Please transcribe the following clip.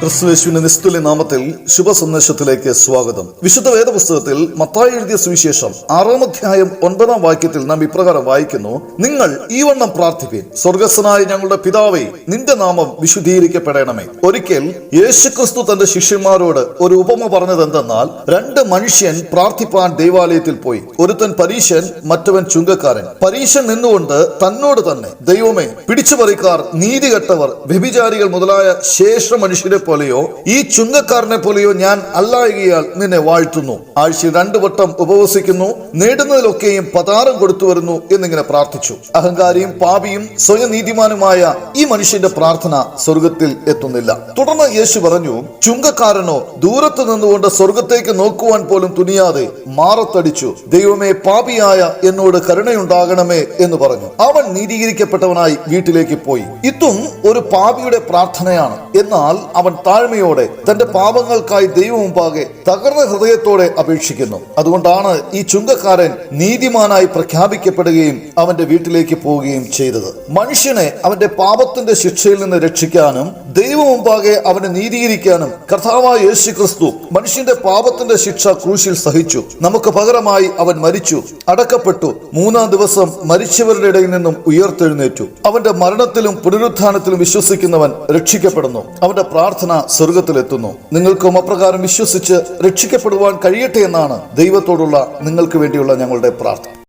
ക്രിസ്തുവേശുവിന്റെ നിസ്തുല്യ നാമത്തിൽ ശുഭ സന്ദേശത്തിലേക്ക് സ്വാഗതം. വിശുദ്ധ വേദപുസ്തകത്തിൽ മത്തായി എഴുതിയ സുവിശേഷം ആറാം അധ്യായം ഒൻപതാം വാക്യത്തിൽ നാം ഇപ്രകാരം വായിക്കുന്നു നിങ്ങൾ ഈ വണ്ണം പ്രാർത്ഥിപ്പീൻ. സ്വർഗസ്വനായ ഞങ്ങളുടെ പിതാവേ നിന്റെ നാമം വിശുദ്ധീകരിക്കപ്പെടണമേ. ഒരിക്കൽ യേശുക്രിസ്തു തന്റെ ശിഷ്യന്മാരോട് ഒരു ഉപമ പറഞ്ഞത് എന്തെന്നാൽ രണ്ട് മനുഷ്യൻ പ്രാർത്ഥിപ്പാൻ ദൈവാലയത്തിൽ പോയി. ഒരുത്തൻ പരീശൻ മറ്റവൻ ചുങ്കക്കാരൻ. പരീശൻ നിന്നുകൊണ്ട് തന്നോട് തന്നെ ദൈവമേ പിടിച്ചുപറിക്കാർ നീതികെട്ടവർ വ്യഭിചാരികൾ മുതലായ ശേഷ മനുഷ്യരെ പോലെയോ ഈ ചുങ്കക്കാരനെ പോലെയോ ഞാൻ അല്ലായകയാൽ നിന്നെ വാഴ്ത്തുന്നു. ആഴ്ച രണ്ടു വട്ടം ഉപവസിക്കുന്നു നേടുന്നതിലൊക്കെയും പതാരം കൊടുത്തു വരുന്നു എന്നിങ്ങനെ പ്രാർത്ഥിച്ചു. അഹങ്കാരിയും പാപിയും സ്വയം നീതിമാനുമായ ഈ മനുഷ്യന്റെ പ്രാർത്ഥന സ്വർഗത്തിൽ എത്തുന്നില്ല. തുടർന്ന് യേശു പറഞ്ഞു ചുങ്കക്കാരനോ ദൂരത്ത് നിന്നുകൊണ്ട് സ്വർഗത്തേക്ക് നോക്കുവാൻ പോലും തുനിയാതെ മാറത്തടിച്ചു. ദൈവമേ പാപിയായ എന്നോട് കരുണയുണ്ടാകണമേ എന്ന് പറഞ്ഞു. അവൻ നീതീകരിക്കപ്പെട്ടവനായി വീട്ടിലേക്ക് പോയി. ഇതും ഒരു പാപിയുടെ പ്രാർത്ഥനയാണ്. എന്നാൽ അവൻ താഴ്മയോടെ തന്റെ പാപങ്ങൾക്കായി ദൈവം മുമ്പാകെ തകർന്ന ഹൃദയത്തോടെ അപേക്ഷിക്കുന്നു. അതുകൊണ്ടാണ് ഈ ചുങ്കക്കാരൻ നീതിമാനായി പ്രഖ്യാപിക്കപ്പെടുകയും അവന്റെ വീട്ടിലേക്ക് പോവുകയും ചെയ്തത്. മനുഷ്യനെ അവന്റെ പാപത്തിന്റെ ശിക്ഷയിൽ നിന്ന് രക്ഷിക്കാനും ദൈവം മുമ്പാകെ അവനെ നീതീകരിക്കാനും കർത്താവായ യേശു ക്രിസ്തു മനുഷ്യന്റെ പാപത്തിന്റെ ശിക്ഷ ക്രൂശിൽ സഹിച്ചു. നമുക്ക് പകരമായി അവൻ മരിച്ചു. അടക്കപ്പെട്ടു. മൂന്നാം ദിവസം മരിച്ചവരുടെ ഇടയിൽ നിന്നും ഉയർത്തെഴുന്നേറ്റു. അവന്റെ മരണത്തിലും പുനരുത്ഥാനത്തിലും വിശ്വസിക്കുന്നവൻ രക്ഷിക്കപ്പെടുന്നു. അവന്റെ പ്രാർത്ഥന സ്വർഗത്തിലെത്തുന്നു നിങ്ങൾക്കും അപ്രകാരം വിശ്വസിച്ച് രക്ഷിക്കപ്പെടുവാൻ കഴിയട്ടെ എന്നാണ് ദൈവത്തോടുള്ള നിങ്ങൾക്ക് വേണ്ടിയുള്ള ഞങ്ങളുടെ പ്രാർത്ഥന.